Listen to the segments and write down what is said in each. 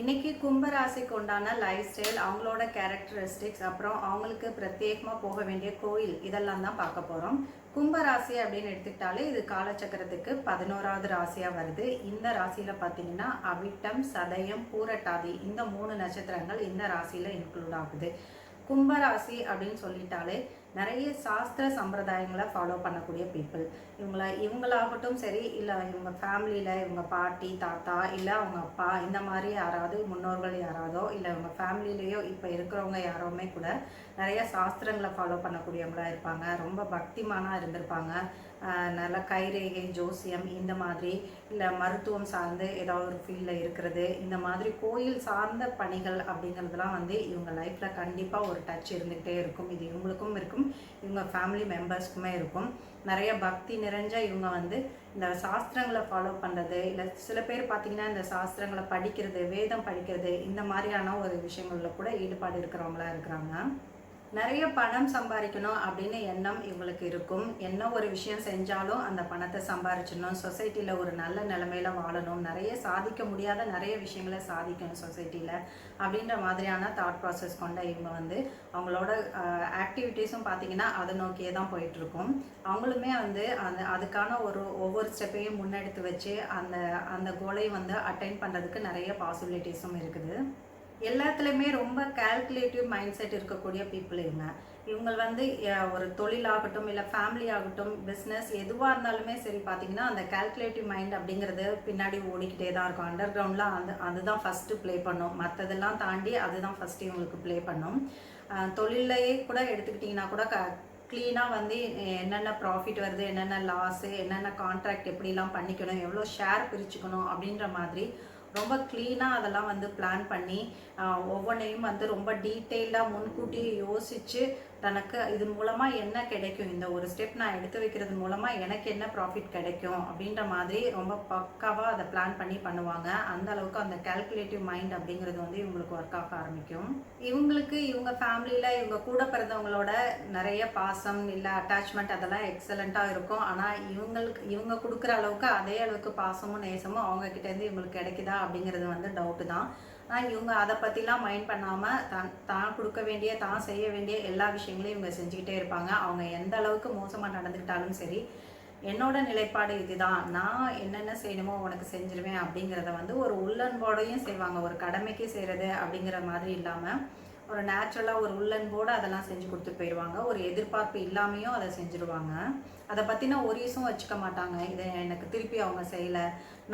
இன்னைக்கு கும்பராசிக்கு உண்டான லைஃப் ஸ்டைல் அவங்களோட கேரக்டரிஸ்டிக்ஸ் அப்புறம் அவங்களுக்கு பிரத்யேகமாக போக வேண்டிய கோயில் இதெல்லாம் தான் பார்க்க போகிறோம் கும்பராசி அப்படின்னு எடுத்துக்கிட்டாலே இது காலச்சக்கரத்துக்கு பதினோராவது ராசியாக வருது. இந்த ராசியில் பார்த்தீங்கன்னா அவிட்டம் சதயம் பூரட்டாதி இந்த மூணு நட்சத்திரங்கள் இந்த ராசியில் இன்க்ளூட் ஆகுது. கும்பராசி அப்படின்னு சொல்லிட்டாலே நிறைய சாஸ்திர சம்பிரதாயங்களை ஃபாலோ பண்ணக்கூடிய பீப்புள் இவங்கள இவங்களாகட்டும் சரி இல்லை இவங்க ஃபேமிலியில் இவங்க பாட்டி தாத்தா இல்லை அவங்க அப்பா இந்த மாதிரி யாராவது முன்னோர்கள் யாராவதோ இல்லை இவங்க ஃபேமிலிலேயோ இப்போ இருக்கிறவங்க யாரோமே கூட நிறைய சாஸ்திரங்களை ஃபாலோ பண்ணக்கூடியவங்களா இருப்பாங்க. ரொம்ப பக்திமானாக இருந்திருப்பாங்க. நல்ல கைரேகை ஜோசியம் இந்த மாதிரி இல்லை மருத்துவம் சார்ந்து ஏதாவது ஒரு ஃபீல்டில் இருக்கிறது இந்த மாதிரி கோயில் சார்ந்த பணிகள் அப்படிங்கிறதுலாம் வந்து இவங்க லைஃப்பில் கண்டிப்பாக ஒரு டச் இருந்துகிட்டே இருக்கும். இது இவங்களுக்கும் இருக்கும். இவங்க ஃபேமிலி மெம்பர்ஸ்க்குமே இருக்கும். நிறைய பக்தி நிறைஞ்ச இவங்க வந்து இந்த சாஸ்திரங்களை ஃபாலோ பண்ணுறது இல்லை சில பேர் பார்த்திங்கன்னா இந்த சாஸ்திரங்களை படிக்கிறது வேதம் படிக்கிறது இந்த மாதிரியான ஒரு விஷயங்களில் கூட ஈடுபாடு இருக்கிறவங்களா இருக்கிறாங்க. நிறைய பணம் சம்பாதிக்கணும் அப்படின்னு எண்ணம் இவங்களுக்கு இருக்கும். என்ன ஒரு விஷயம் செஞ்சாலும் அந்த பணத்தை சம்பாரிச்சிடணும். சொசைட்டியில் ஒரு நல்ல நிலமையில வாழணும். நிறைய சாதிக்க முடியாத நிறைய விஷயங்களை சாதிக்கணும் சொசைட்டியில் அப்படின்ற மாதிரியான தாட் ப்ராசஸ் கொண்ட இவங்க வந்து அவங்களோட ஆக்டிவிட்டீஸும் பார்த்தீங்கன்னா அதை நோக்கியே தான் போயிட்டுருக்கும். அவங்களுமே வந்து அந்த அதுக்கான ஒரு ஒவ்வொரு ஸ்டெப்பையும் முன்னெடுத்து வச்சு அந்த அந்த கோலை வந்து அட்டைன் பண்ணுறதுக்கு நிறைய பாசிபிலிட்டிஸும் இருக்குது. எல்லாத்துலேயுமே ரொம்ப கால்குலேட்டிவ் மைண்ட் செட் இருக்கக்கூடிய பீப்புள் இவங்க. இவங்க வந்து ஒரு தொழிலாகட்டும் இல்லை ஃபேமிலி ஆகட்டும் பிஸ்னஸ் எதுவாக இருந்தாலுமே சரி பார்த்தீங்கன்னா அந்த கால்குலேட்டிவ் மைண்ட் அப்படிங்கிறது பின்னாடி ஓடிக்கிட்டே தான் இருக்கும். அண்டர் கிரவுண்டில் அந்த அதுதான் ஃபஸ்ட்டு ப்ளே பண்ணும். மற்றதெல்லாம் தாண்டி அதுதான் ஃபஸ்ட்டு இவங்களுக்கு ப்ளே பண்ணும். தொழிலையே கூட எடுத்துக்கிட்டிங்கன்னா கூட க க்ளீனாக வந்து என்னென்ன ப்ராஃபிட் வருது என்னென்ன லாஸு என்னென்ன கான்ட்ராக்ட் எப்படிலாம் பண்ணிக்கணும் எவ்வளோ ஷேர் பிரிச்சுக்கணும் அப்படின்ற மாதிரி ரொம்ப க்ளீனாக அதெல்லாம் வந்து பிளான் பண்ணி ஒவ்வொன்றையும் வந்து ரொம்ப டீட்டெயில்டாக முன்கூட்டி யோசித்து தனக்கு இது மூலமாக என்ன கிடைக்கும்? இந்த ஒரு ஸ்டெப் நான் எடுத்து வைக்கிறது மூலமாக எனக்கு என்ன ப்ராஃபிட் கிடைக்கும்? அப்படின்ற மாதிரி ரொம்ப பக்காவாக அதை பிளான் பண்ணி பண்ணுவாங்க. அந்த அளவுக்கு அந்த கால்குலேட்டிவ் மைண்ட் அப்படிங்கிறது வந்து இவங்களுக்கு ஒர்க் ஆக ஆரம்பிக்கும். இவங்களுக்கு இவங்க ஃபேமிலியில் இவங்க கூட பிறந்தவங்களோட நிறைய பாசம் இல்லை அட்டாச்மெண்ட் அதெல்லாம் எக்ஸலண்ட்டாக இருக்கும். ஆனால் இவங்களுக்கு இவங்க கொடுக்குற அளவுக்கு அதே அளவுக்கு பாசமும் நேசமும் அவங்க கிட்டேருந்து இவங்களுக்கு கிடைக்குதா அப்படிங்கிறது வந்து டவுட்டு தான். ஆனால் இவங்க அதை பற்றிலாம் மைண்ட் பண்ணாமல் தான் தான் கொடுக்க வேண்டிய தான் செய்ய வேண்டிய எல்லா விஷயங்களையும் இவங்க செஞ்சுக்கிட்டே இருப்பாங்க. அவங்க எந்த அளவுக்கு மோசமாக நடந்துக்கிட்டாலும் சரி என்னோட நிலைப்பாடு இதுதான். நான் என்னென்ன செய்யணுமோ உனக்கு செஞ்சிருவேன் அப்படிங்கிறத வந்து ஒரு உள்ளன்போடையும் செய்வாங்க. ஒரு கடமைக்கு செய்கிறது அப்படிங்கிற மாதிரி இல்லாமல் ஒரு நேச்சுரலாக ஒரு உள்ளன் உள்ளன்போடு அதெல்லாம் செஞ்சு கொடுத்துட்டு போயிடுவாங்க ஒரு எதிர்பார்ப்பு இல்லாமையும் அதை செஞ்சுருவாங்க. அதை பற்றின ஒரு யூஸும் வச்சுக்க மாட்டாங்க. இதை எனக்கு திருப்பி அவங்க செய்யலை.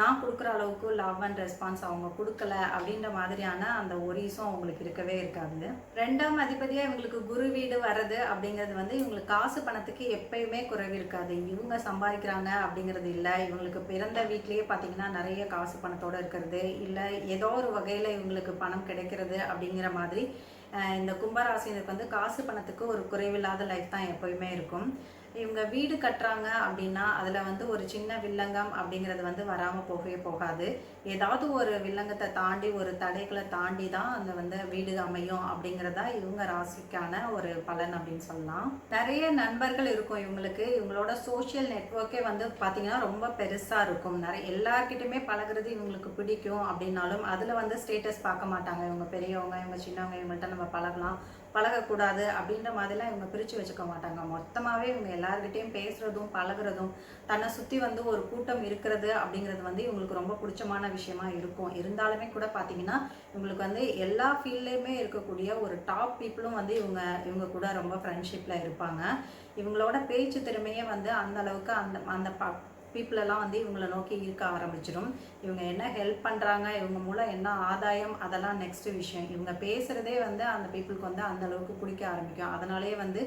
நான் கொடுக்குற அளவுக்கு லவ் அண்ட் ரெஸ்பான்ஸ் அவங்க கொடுக்கல அப்படின்ற மாதிரியான அந்த ஒரு யூஸும் அவங்களுக்கு இருக்கவே இருக்காது. ரெண்டாம் அதிபதியாக இவங்களுக்கு குரு வீடு வர்றது அப்படிங்கிறது வந்து இவங்களுக்கு காசு பணத்துக்கு எப்பயுமே குறைவு இருக்காது. இவங்க சம்பாதிக்கிறாங்க அப்படிங்கிறது இல்லை. இவங்களுக்கு பிறந்த வீட்லேயே பார்த்தீங்கன்னா நிறைய காசு பணத்தோடு இருக்கிறது. இல்லை ஏதோ ஒரு வகையில் இவங்களுக்கு பணம் கிடைக்கிறது அப்படிங்கிற மாதிரி இந்த கும்பராசினருக்கு வந்து காசு பணத்துக்கு ஒரு குறைவில்லாத லைஃப் தான் எப்போயுமே இருக்கும். இவங்க வீடு கட்டுறாங்க அப்படின்னா அதில் வந்து ஒரு சின்ன வில்லங்கம் அப்படிங்கிறது வந்து வராமல் போகவே போகாது. ஏதாவது ஒரு வில்லங்கத்தை தாண்டி ஒரு தடைகளை தாண்டி தான் அந்த வந்து வீடு அமையும் அப்படிங்கிறதா இவங்க ராசிக்கான ஒரு பலன் அப்படின்னு சொல்லலாம். நிறைய நண்பர்கள் இருக்கும் இவங்களுக்கு. இவங்களோட சோஷியல் நெட்ஒர்க்கே வந்து பார்த்தீங்கன்னா ரொம்ப பெருசாக இருக்கும். நிறைய எல்லார்கிட்டையுமே பழகுறது இவங்களுக்கு பிடிக்கும் அப்படின்னாலும் அதில் வந்து ஸ்டேட்டஸ் பார்க்க மாட்டாங்க. இவங்க பெரியவங்க இவங்க சின்னவங்க இவங்கள்ட்ட நம்ம பழகலாம். பழகக்கூடாது அப்படின்ற மாதிரிலாம் இவங்க பிரித்து வச்சுக்க மாட்டாங்க. மொத்தமாகவே இவங்க எல்லார்கிட்டயும் பேசுகிறதும் பழகுறதும் தன்னை சுற்றி வந்து ஒரு கூட்டம் இருக்கிறது அப்படிங்கிறது வந்து இவங்களுக்கு ரொம்ப பிடிச்சமான விஷயமா இருக்கும். இருந்தாலுமே கூட பார்த்தீங்கன்னா இவங்களுக்கு வந்து எல்லா ஃபீல்ட்லேயுமே இருக்கக்கூடிய ஒரு டாப் பீப்புளும் வந்து இவங்க இவங்க கூட ரொம்ப ஃப்ரெண்ட்ஷிப்பில் இருப்பாங்க. இவங்களோட பேச்சு திறமையே வந்து அந்த அளவுக்கு அந்த அந்த பீப்புளெல்லாம் வந்து இவங்களை நோக்கி ஈர்க்க ஆரம்பிச்சிடும். இவங்க என்ன ஹெல்ப் பண்ணுறாங்க இவங்க மூலம் என்ன ஆதாயம் அதெல்லாம் நெக்ஸ்ட் விஷயம். இவங்க பேசுகிறதே வந்து அந்த பீப்புளுக்கு வந்து அந்த அளவுக்கு பிடிக்க ஆரம்பிக்கும். அதனாலேயே வந்து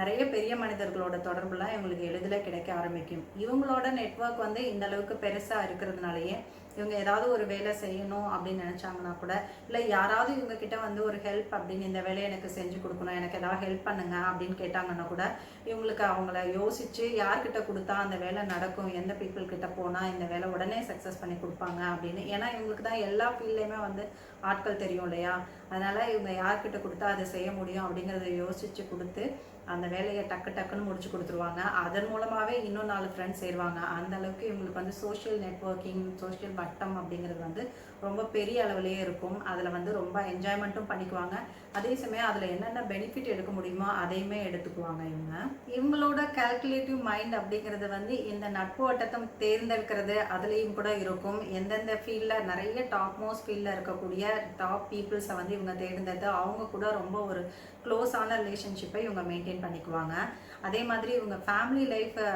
நிறைய பெரிய மனிதர்களோட தொடர்புலாம் இவங்களுக்கு எளிதில் கிடைக்க ஆரம்பிக்கும். இவங்களோட நெட்வொர்க் வந்து இந்த அளவுக்கு பெருசாக இருக்கிறதுனாலயே இவங்க ஏதாவது ஒரு வேலை செய்யணும் அப்படின்னு நினச்சாங்கன்னா கூட இல்லை யாராவது இவங்க கிட்ட வந்து ஒரு ஹெல்ப் அப்படின்னு இந்த வேலையை எனக்கு செஞ்சு கொடுக்கணும் எனக்கு ஏதாவது ஹெல்ப் பண்ணுங்க அப்படின்னு கேட்டாங்கன்னா கூட இவங்களுக்கு அவங்கள யோசிச்சு யார்கிட்ட கொடுத்தா அந்த வேலை நடக்கும் எந்த பீப்புள் கிட்ட போனால் இந்த வேலை உடனே சக்ஸஸ் பண்ணி கொடுப்பாங்க அப்படின்னு. ஏன்னா இவங்களுக்கு தான் எல்லா ஃபீல்ட்லேயுமே வந்து ஆட்கள் தெரியும் இல்லையா? அதனால இவங்க யார்கிட்ட கொடுத்தா அதை செய்ய முடியும் அப்படிங்கிறத யோசிச்சு கொடுத்து அந்த வேலையை டக்கு டக்குன்னு முடிச்சு கொடுத்துருவாங்க. அதன் மூலமாகவே இன்னும் நாலு ஃப்ரெண்ட்ஸ் சேருவாங்க. அந்த அளவுக்கு இவங்களுக்கு வந்து சோஷியல் நெட்வொர்க்கிங் சோஷியல் வட்டம் அப்படிங்கிறது வந்து ரொம்ப பெரிய அளவுலேயே இருக்கும். அதில் வந்து ரொம்ப என்ஜாய்மெண்ட்டும் பண்ணிக்குவாங்க. அதே சமயம் அதில் என்னென்ன பெனிஃபிட் எடுக்க முடியுமோ அதையுமே எடுத்துக்குவாங்க இவங்க. இவங்களோட கால்குலேட்டிவ் மைண்ட் அப்படிங்கிறது வந்து இந்த நட்பு வட்டத்தை தேர்ந்தெடுக்கிறது அதுலேயும் கூட இருக்கும். எந்தெந்த ஃபீல்டில் நிறைய டாப் மோஸ்ட் ஃபீல்டில் இருக்கக்கூடிய டாப் பீப்புள்ஸை வந்து இவங்க தேர்ந்தெடுத்து அவங்க கூட ரொம்ப ஒரு க்ளோஸான ரிலேஷன்ஷிப்பை இவங்க மெயின்டைன் பண்ணிக்குவாங்க. அதே மாதிரி இவங்க ஃபேமிலி லைஃப்பை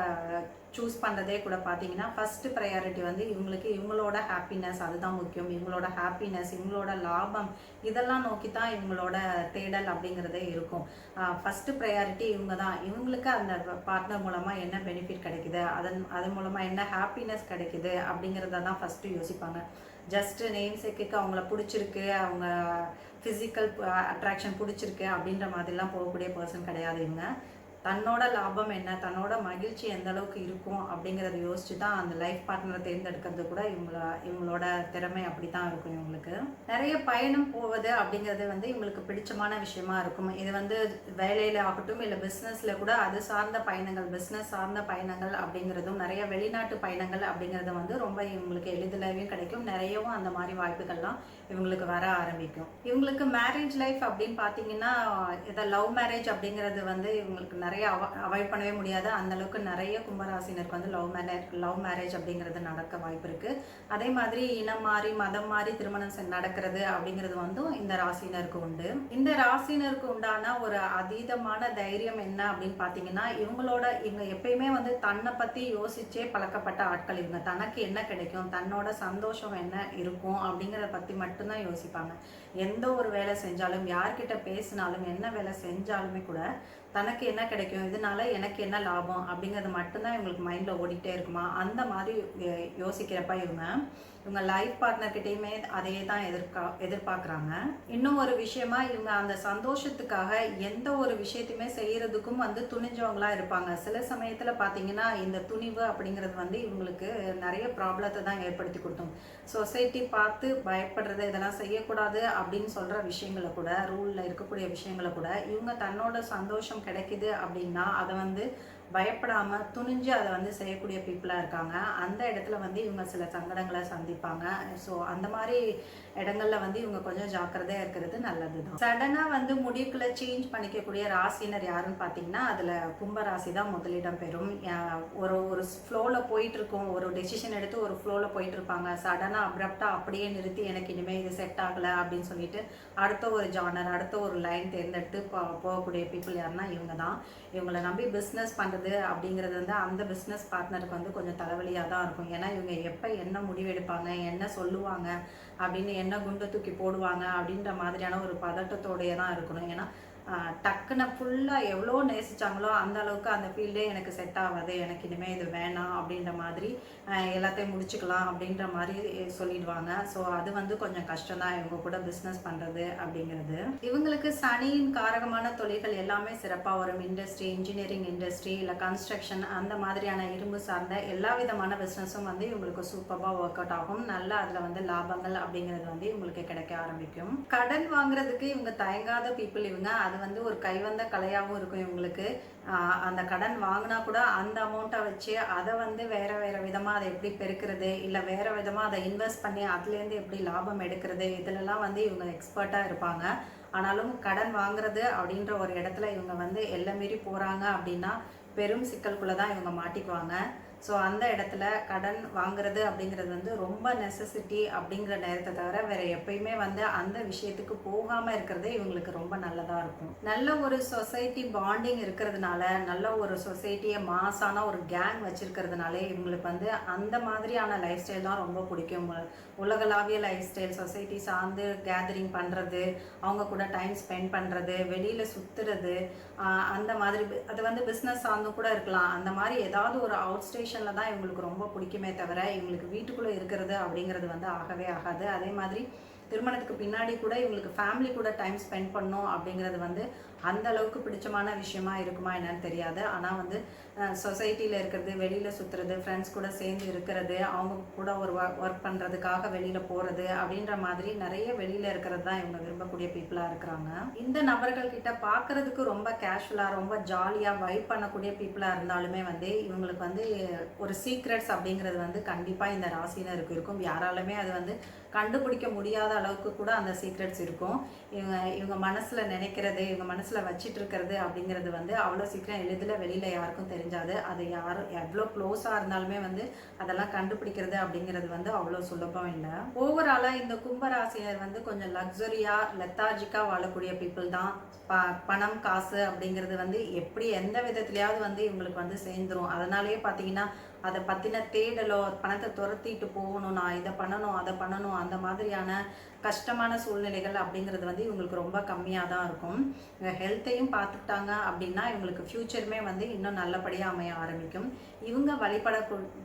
சூஸ் பண்ணுறதே கூட பார்த்தீங்கன்னா ஃபஸ்ட்டு ப்ரையாரிட்டி வந்து இவங்களுக்கு இவங்களோட ஹாப்பினஸ் அதுதான் முக்கியம். இவங்களோட ஹாப்பினஸ் இவங்களோட லாபம் இதெல்லாம் நோக்கி தான் இவங்களோட தேடல் அப்படிங்கிறதே இருக்கும். ஃபஸ்ட்டு ப்ரையாரிட்டி இவங்க தான் இவங்களுக்கு அந்த பார்ட்னர் மூலமாக என்ன பெனிஃபிட் கிடைக்குது? அதன் அதன் மூலமாக என்ன ஹாப்பினஸ் கிடைக்குது? அப்படிங்கிறத தான் ஃபஸ்ட்டு யோசிப்பாங்க. ஜஸ்ட்டு நேம் சேக்குக்கு அவங்கள பிடிச்சிருக்கு அவங்க ஃபிசிக்கல் அட்ராக்ஷன் பிடிச்சிருக்கு அப்படின்ற மாதிரிலாம் போகக்கூடிய பர்சன் கிடையாது இவங்க. தன்னோட லாபம் என்ன? தன்னோட மகிழ்ச்சி எந்த அளவுக்கு இருக்கும்? அப்படிங்கிறத யோசிச்சு தான் அந்த லைஃப் பார்ட்னரை தேர்ந்தெடுக்கிறது கூட இவங்களா இவங்களோட திறமை அப்படி தான் இருக்கும் இவங்களுக்கு. நிறைய பயணம் போவது அப்படிங்கிறது வந்து இவங்களுக்கு பிடிச்சமான விஷயமா இருக்கும். இது வந்து வேலையில் ஆகட்டும் இல்லை பிஸ்னஸில் கூட அது சார்ந்த பயணங்கள் பிஸ்னஸ் சார்ந்த பயணங்கள் அப்படிங்கிறதும் நிறைய வெளிநாட்டு பயணங்கள் அப்படிங்கிறது வந்து ரொம்ப இவங்களுக்கு எளிதிலவே கிடைக்கும். நிறையவும் அந்த மாதிரி வாய்ப்புகள்லாம் இவங்களுக்கு வர ஆரம்பிக்கும். இவங்களுக்கு மேரேஜ் லைஃப் அப்படின்னு பார்த்தீங்கன்னா இதை லவ் மேரேஜ் அப்படிங்கிறது வந்து இவங்களுக்கு நிறைய நிறைய அவ அவாய்ட் பண்ணவே முடியாது. அந்த அளவுக்கு நிறைய கும்பராசினருக்கு வந்து லவ் மேரேஜ் லவ் மேரேஜ் அப்படிங்கிறது நடக்க வாய்ப்பு இருக்குது அதே மாதிரி இனம் மாறி மதம் மாறி திருமணம் செ- நடக்கிறது அப்படிங்கிறது வந்து இந்த ராசினருக்கு உண்டு. இந்த ராசினருக்கு உண்டான ஒரு அதீதமான தைரியம் என்ன அப்படின்னு பார்த்தீங்கன்னா இவங்களோட இவங்க எப்பயுமே வந்து தன்னை பற்றி யோசிச்சே பழக்கப்பட்ட ஆட்கள் இவங்க. தனக்கு என்ன கிடைக்கும் தன்னோட சந்தோஷம் என்ன இருக்கும் அப்படிங்கிறத பற்றி மட்டும்தான் யோசிப்பாங்க. எந்த ஒரு வேலை செஞ்சாலும் யார்கிட்ட பேசினாலும் என்ன வேலை செஞ்சாலுமே கூட தனக்கு என்ன கிடைக்கும்? இதனால எனக்கு என்ன லாபம்? அப்படிங்கிறது மட்டும்தான் இவங்களுக்கு மைண்டில் ஓடிட்டே இருக்குமா? அந்த மாதிரி யோ- யோசிக்கிறப்ப இவங்க இவங்க லைஃப் பார்ட்னர்கிட்டையுமே அதையே தான் எதிர்கா எதிர்பார்க்குறாங்க. இன்னும் ஒரு விஷயமா இவங்க அந்த சந்தோஷத்துக்காக எந்த ஒரு விஷயத்தையுமே செய்கிறதுக்கும் வந்து துணிஞ்சவங்களா இருப்பாங்க. சில சமயத்தில் பார்த்தீங்கன்னா இந்த துணிவு அப்படிங்கிறது வந்து இவங்களுக்கு நிறைய ப்ராப்ளத்தை தான் ஏற்படுத்தி கொடுத்தோம் சொசைட்டி பார்த்து பயப்படுறது இதெல்லாம் செய்யக்கூடாது அப்படின்னு சொல்கிற விஷயங்களை கூட ரூலில் இருக்கக்கூடிய விஷயங்களை கூட இவங்க தன்னோட சந்தோஷம் கிடைக்குது அப்படின்னா அதை வந்து பயப்படாமல் துணிஞ்சு அதை வந்து செய்யக்கூடிய பீப்புளாக இருக்காங்க. அந்த இடத்துல வந்து இவங்க சில சங்கடங்களை சந்திப்பாங்க. ஸோ அந்த மாதிரி இடங்கள்ல வந்து இவங்க கொஞ்சம் ஜாக்கிரதையாக இருக்கிறது நல்லது தான் சடனாக வந்து முடிவுகளை சேஞ்ச் பண்ணிக்கக்கூடிய ராசினர் யாருன்னு பார்த்தீங்கன்னா அதில் கும்ப ராசி தான் முதலிடம் பெறும். ஒரு ஒரு ஃப்ளோவில் போயிட்டு இருக்கும் ஒரு டெசிஷன் எடுத்து ஒரு ஃப்ளோவில் போயிட்டு இருப்பாங்க சடனாக அப்ரப்டாக அப்படியே நிறுத்தி எனக்கு இனிமேல் இது செட் ஆகலை அப்படின்னு சொல்லிட்டு அடுத்த ஒரு ஜானர் அடுத்த ஒரு லைன் தேர்ந்தெடுத்து போகக்கூடிய பீப்புள் யாருன்னா இவங்க தான் இவங்களை நம்பி பிஸ்னஸ் பண்ணுறது அப்படிங்கிறது வந்து அந்த பிஸ்னஸ் பார்ட்னருக்கு வந்து கொஞ்சம் தலைவலியாக தான் இருக்கும். ஏன்னா இவங்க எப்போ என்ன முடிவெடுப்பாங்க என்ன சொல்லுவாங்க அப்படின்னு என்ன குண்டை தூக்கி போடுவாங்க அப்படின்ற மாதிரியான ஒரு பதட்டத்தோடையே தான் இருக்கணும். ஏன்னா டக்குன்னு ஃபுல்லாக எவ்வளோ நேசிச்சாங்களோ அந்த அளவுக்கு அந்த ஃபீல்டே எனக்கு செட் ஆகாது. எனக்கு இனிமேல் இது வேணாம் அப்படின்ற மாதிரி எல்லாத்தையும் முடிச்சுக்கலாம் அப்படின்ற மாதிரி சொல்லிடுவாங்க. ஸோ அது வந்து கொஞ்சம் கஷ்டம் தான் இவங்க கூட பிஸ்னஸ் பண்ணுறது அப்படிங்கிறது. இவங்களுக்கு சனியின் காரகமான தொழில்கள் எல்லாமே சிறப்பாக வரும். இண்டஸ்ட்ரி இன்ஜினியரிங் இண்டஸ்ட்ரி இல்லை கன்ஸ்ட்ரக்ஷன் அந்த மாதிரியான இரும்பு சார்ந்த எல்லா விதமான பிஸ்னஸும் வந்து இவங்களுக்கு சூப்பராக ஒர்க் அவுட் ஆகும். நல்ல அதில் வந்து லாபங்கள் அப்படிங்கிறது வந்து இவங்களுக்கு கிடைக்க ஆரம்பிக்கும். கடன் வாங்குறதுக்கு இவங்க தயங்காத பீப்புள் இவங்க. அது வந்து ஒரு கைவந்த கலையாகவும் இருக்கும் இவங்களுக்கு. அந்த கடன் வாங்கினா கூட அந்த அமௌண்ட்டை வச்சு அதை வந்து வேறு வேறு விதமாக அதை எப்படி பெருக்கிறது? இல்லை வேறு விதமாக அதை இன்வெஸ்ட் பண்ணி அதுலேருந்து எப்படி லாபம் எடுக்கிறது? இதிலெல்லாம் வந்து இவங்க எக்ஸ்பர்ட்டாக இருப்பாங்க. ஆனாலும் கடன் வாங்குறது அப்படின்ற ஒரு இடத்துல இவங்க வந்து எல்லாம் மீறி போகிறாங்க அப்படின்னா பெரும் சிக்கலுக்குள்ளே தான் இவங்க மாட்டிக்குவாங்க. ஸோ அந்த இடத்துல கடன் வாங்குறது அப்படிங்கிறது வந்து ரொம்ப நெசசிட்டி அப்படிங்கிற நேரத்தை தவிர வேற எப்பயுமே வந்து அந்த விஷயத்துக்கு போகாமல் இருக்கிறதே இவங்களுக்கு ரொம்ப நல்லதாக இருக்கும். நல்ல ஒரு சொசைட்டி பாண்டிங் இருக்கிறதுனால நல்ல ஒரு சொசைட்டியை மாசான ஒரு கேங் வச்சிருக்கிறதுனாலே இவங்களுக்கு வந்து அந்த மாதிரியான லைஃப் ஸ்டைல் தான் ரொம்ப பிடிக்கும். உலகளாவிய லைஃப் ஸ்டைல் சொசைட்டி சார்ந்து கேதரிங் பண்ணுறது அவங்க கூட டைம் ஸ்பெண்ட் பண்ணுறது வெளியில் சுற்றுறது அந்த மாதிரி அது வந்து பிஸ்னஸ் சார்ந்து கூட இருக்கலாம். அந்த மாதிரி ஏதாவது ஒரு அவுட் ஸ்டேஷன் ஸ்டேஷனில் தான் இவங்களுக்கு ரொம்ப பிடிக்குமே தவிர இவங்களுக்கு வீட்டுக்குள்ளே இருக்கிறது அப்படிங்கிறது வந்து ஆகவே ஆகாது. அதே மாதிரி திருமணத்துக்கு பின்னாடி கூட இவங்களுக்கு ஃபேமிலி கூட டைம் ஸ்பெண்ட் பண்ணணும் அப்படிங்கிறது வந்து அந்த அளவுக்கு பிடிச்சமான விஷயமா இருக்குமா என்னன்னு தெரியாது. ஆனால் வந்து சொசைட்டியில் இருக்கிறது வெளியில் சுற்றுறது ஃப்ரெண்ட்ஸ் கூட சேர்ந்து இருக்கிறது அவங்க கூட ஒரு ஒர்க் பண்ணுறதுக்காக வெளியில் போகிறது அப்படின்ற மாதிரி நிறைய வெளியில் இருக்கிறது தான் இவங்க விரும்பக்கூடிய பீப்புளாக இருக்கிறாங்க. இந்த நபர்கள் கிட்ட பார்க்கறதுக்கு ரொம்ப கேஷுவலாக ரொம்ப ஜாலியாக வைப் பண்ணக்கூடிய பீப்புளாக இருந்தாலுமே வந்து இவங்களுக்கு வந்து ஒரு சீக்ரெட்ஸ் அப்படிங்கிறது வந்து கண்டிப்பாக இந்த ராசினருக்கு இருக்கும். யாராலுமே அது வந்து கண்டுபிடிக்க முடியாத அளவுக்கு கூட அந்த சீக்ரெட்ஸ் இருக்கும். இவங்க இவங்க மனசில் நினைக்கிறது இவங்க மனசில் வச்சிட்டு இருக்கிறது அப்படிங்கிறது வந்து அவ்வளோ சீக்கிரம் எளிதில் வெளியில் யாருக்கும் தெரிஞ்சாது. அது யார் எவ்வளோ க்ளோஸாக இருந்தாலுமே வந்து அதெல்லாம் கண்டுபிடிக்கிறது அப்படிங்கிறது வந்து அவ்வளோ சுலபம் இல்லை. ஓவராலாக இந்த கும்பராசியர் வந்து கொஞ்சம் லக்ஸரியாக லெத்தாஜிக்காக வாழக்கூடிய பீப்புள் தான். ப பணம் காசு அப்படிங்கிறது வந்து எப்படி எந்த விதத்துலையாவது வந்து இவங்களுக்கு வந்து சேர்ந்துரும். அதனாலேயே பார்த்தீங்கன்னா அதை பற்றின தேடலோ பணத்தை துரத்திட்டு போகணும் நான் இதை பண்ணணும் அதை பண்ணணும் அந்த மாதிரியான கஷ்டமான சூழ்நிலைகள் அப்படிங்கிறது வந்து இவங்களுக்கு ரொம்ப கம்மியாக தான் இருக்கும் ஹெல்த்தையும் பார்த்துக்கிட்டாங்க அப்படின்னா இவங்களுக்கு ஃப்யூச்சருமே வந்து இன்னும் நல்லபடியாக அமைய ஆரம்பிக்கும். இவங்க வழிபட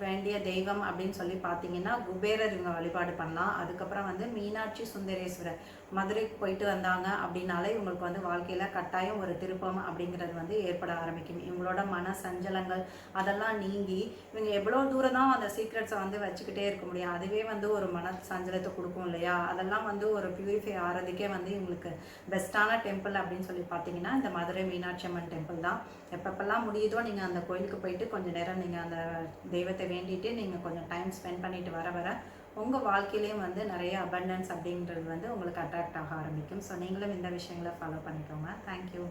வேண்டிய தெய்வம் அப்படின்னு சொல்லி பார்த்தீங்கன்னா குபேரர் இவங்க வழிபாடு பண்ணலாம். அதுக்கப்புறம் வந்து மீனாட்சி சுந்தரேஸ்வரர் மதுரைக்கு போயிட்டு வந்தாங்க அப்படின்னாலே இவங்களுக்கு வந்து வாழ்க்கையில் கட்டாயம் ஒரு திருப்பம் அப்படிங்கிறது வந்து ஏற்பட ஆரம்பிக்கும். இவங்களோட மன சஞ்சலங்கள் அதெல்லாம் நீங்கி இவங்க எவ்வளோ தூரம் தான் அந்த சீக்ரெட்ஸை வந்து வச்சுக்கிட்டே இருக்க முடியும் அதுவே வந்து ஒரு மன சஞ்சலத்தை கொடுக்கும் இல்லையா? அதெல்லாம் வந்து ஒரு பியூரிஃபை ஆகிறதுக்கே வந்து எங்களுக்கு பெஸ்ட்டான டெம்பிள் அப்படின்னு சொல்லி பார்த்தீங்கன்னா இந்த மதுரை மீனாட்சி அம்மன் டெம்பிள் தான். எப்பப்பெல்லாம் முடியுதோ நீங்கள் அந்த கோயிலுக்கு போயிட்டு கொஞ்சம் நேரம் நீங்கள் அந்த தெய்வத்தை வேண்டிட்டு நீங்கள் கொஞ்சம் டைம் ஸ்பெண்ட் பண்ணிட்டு வர வர உங்கள் வாழ்க்கையிலையும் வந்து நிறைய அபண்டன்ஸ் அப்படின்றது வந்து உங்களுக்கு அட்ராக்ட் ஆக ஆரம்பிக்கும். ஸோ நீங்களும் இந்த விஷயங்களை ஃபாலோ பண்ணிக்கோங்க. தேங்க்யூ